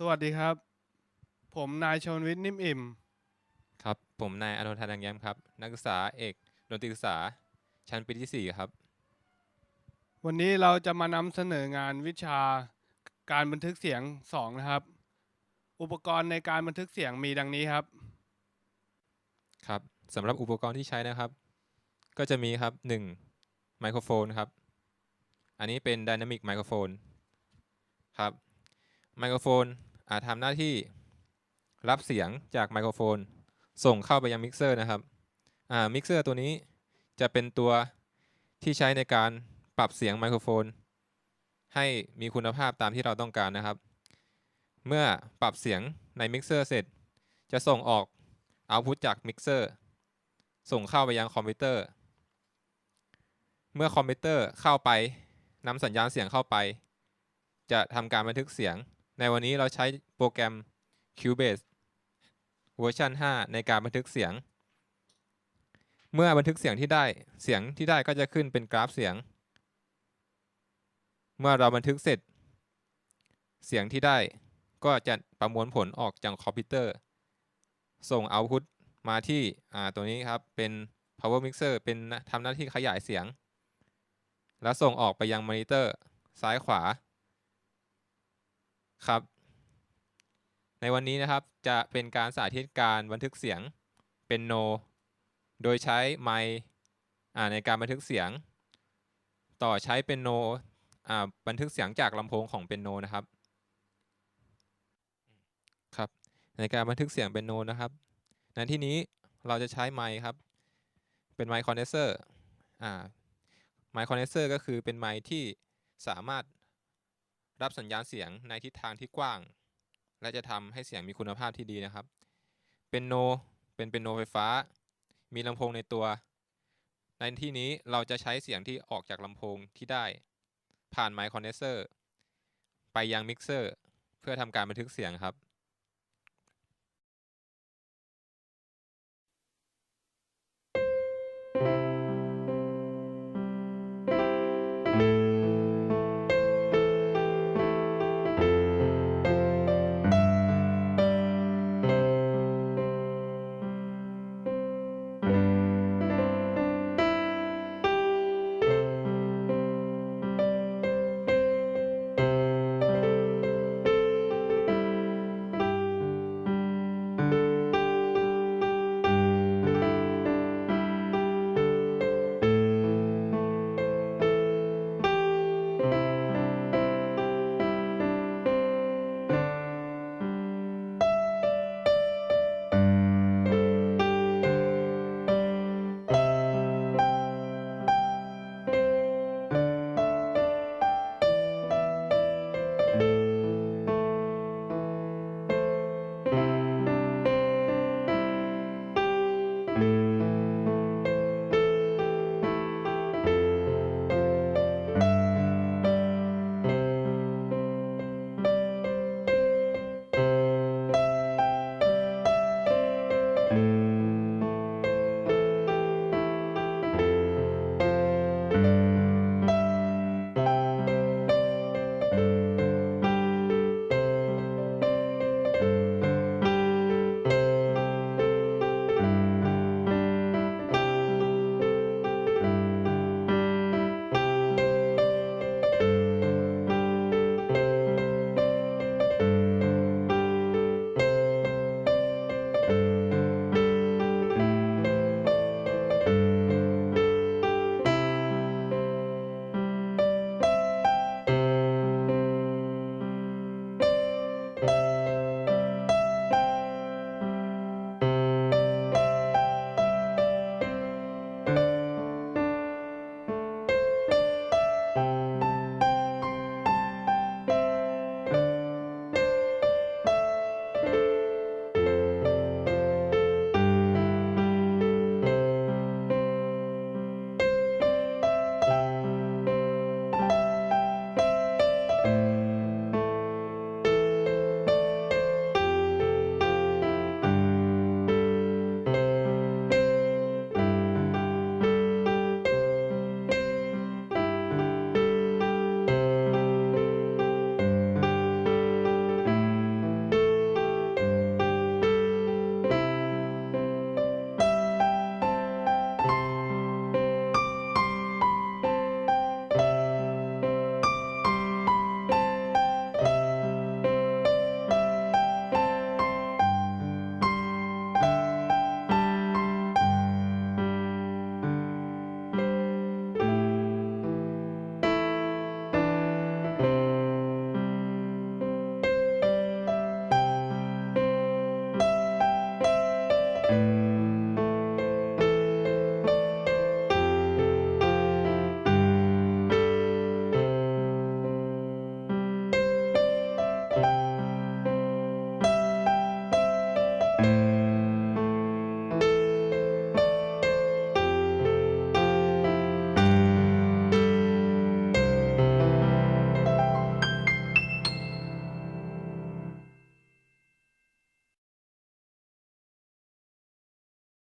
สวัสดีครับ ผมนายชนวิทย์นิ่มอิ่ม ครับ ผมนายอานนท์ธนังแย้มครับ นักศึกษาเอกดนตรีศึกษา ชั้นปีที่ 4 ครับ วันนี้เราจะมานำเสนองานวิชาการบันทึกเสียงสองนะครับ อุปกรณ์ในการบันทึกเสียงมีดังนี้ครับ ครับสำหรับอุปกรณ์ที่ใช้นะครับ ก็จะมีครับ 1. ไมโครโฟนครับ อันนี้เป็น Dynamic ไมโครโฟนครับไมโครโฟนอาจ ทำหน้าที่รับเสียงจากไมโครโฟน ส่งเข้าไปยังมิกเซอร์นะครับมิกเซอร์ตัวนี้จะเป็นตัวที่ใช้ในการปรับเสียงไมโครโฟน ให้มีคุณภาพตามที่เราต้องการนะครับ เมื่อปรับเสียงในมิกเซอร์เสร็จ จะส่งออกเอาพุตจากมิกเซอร์ส่งเข้าไปยังคอมพิวเตอร์ เมื่อคอมพิวเตอร์เข้าไปนำสัญญาณเสียงเข้าไป จะทำการบันทึกเสียง ในวันนี้เราใช้โปรแกรม Cubase เวอร์ชัน5 ในการบันทึกเสียง เมื่อบันทึกเสียงที่ได้ เสียงที่ได้ก็จะขึ้นเป็นกราฟเสียง เมื่อเราบันทึกเสร็จ เสียงที่ได้ก็จะประมวลผลออกจากคอมพิวเตอร์ ส่งเอาพุตมาที่ตัวนี้ครับ เป็น power mixer เป็นทำหน้าที่ขยายเสียง แล้วส่งออกไปยังมอนิเตอร์ซ้ายขวา ครับ ในวันนี้นะครับจะเป็นการสาธิตการบันทึกเสียงเป็นโน โดยใช้ไมค์ในการบันทึกเสียง ต่อใช้เป็นโนบันทึกเสียงจากลำโพงของเป็นโนนะครับครับ ในการบันทึกเสียงเป็นโนนะครับ ในที่นี้เราจะใช้ไมค์ครับ เป็นไมค์คอนเดนเซอร์ไมค์คอนเดนเซอร์ก็คือเป็นไมค์ที่สามารถ รับสัญญาณเสียงในทิศทางที่กว้าง และจะทำให้เสียงมีคุณภาพที่ดีนะครับ เป็นโนเป็นเป็นโนไฟฟ้า มีลำโพงในตัว ในที่นี้เราจะใช้เสียงที่ออกจากลำโพงที่ได้ ผ่านไมค์คอนเดนเซอร์ไปยังมิกเซอร์เพื่อทำการบันทึกเสียงครับ